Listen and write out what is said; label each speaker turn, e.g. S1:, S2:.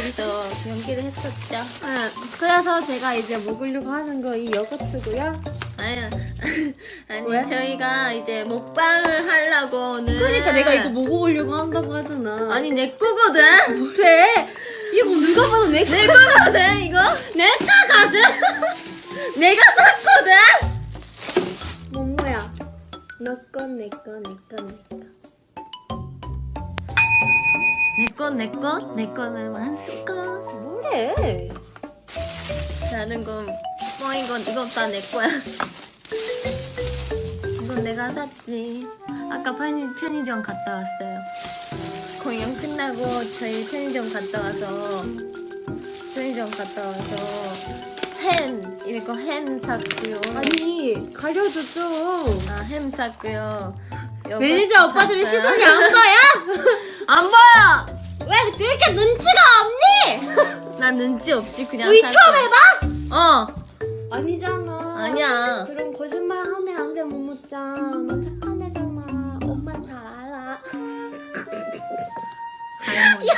S1: 둘이서 연기를 했었죠.
S2: 아, 그래서 제가 이제 먹으려고 하는 거 이 요거트고요.
S1: 아니, 아니
S2: 왜?
S1: 저희가 이제 먹방을 하려고 오늘.
S2: 그러니까 내가 이거 먹어보려고 한다고 하잖아.
S1: 아니 내 거거든.
S2: 그래. 이거 누가 봐도
S1: 내내 거거든 이거.
S2: 내 거거든.
S1: 내가 샀거든.
S2: 뭐뭐야? 너 거, 내 거, 내 거, 내 거.
S1: 내 거, 내 거는 완수 거.
S2: 뭐래?
S1: 나는 건 뻥인 건 이건 다 내 거야. 이건 내가 샀지. 아까 편의, 편의점 갔다 왔어요. 공연 끝나고 저희 편의점 갔다 와서 편의점 갔다 와서 햄 이거 햄 샀고요.
S2: 아니 가려줘 좀.
S1: 아, 햄 샀고요.
S2: 매니저 오빠들의
S1: 샀어요.
S2: 시선이 안 보여?
S1: 안 보여.
S2: 이렇게 눈치가 없니?
S1: 난 눈치 없이 그냥 왜 처음에
S2: 해봐?
S1: 어
S2: 아니잖아.
S1: 아니야
S2: 그럼 거짓말 하면 안 돼, 모모짱. 너 착한 애잖아. 엄마 다 알아. 야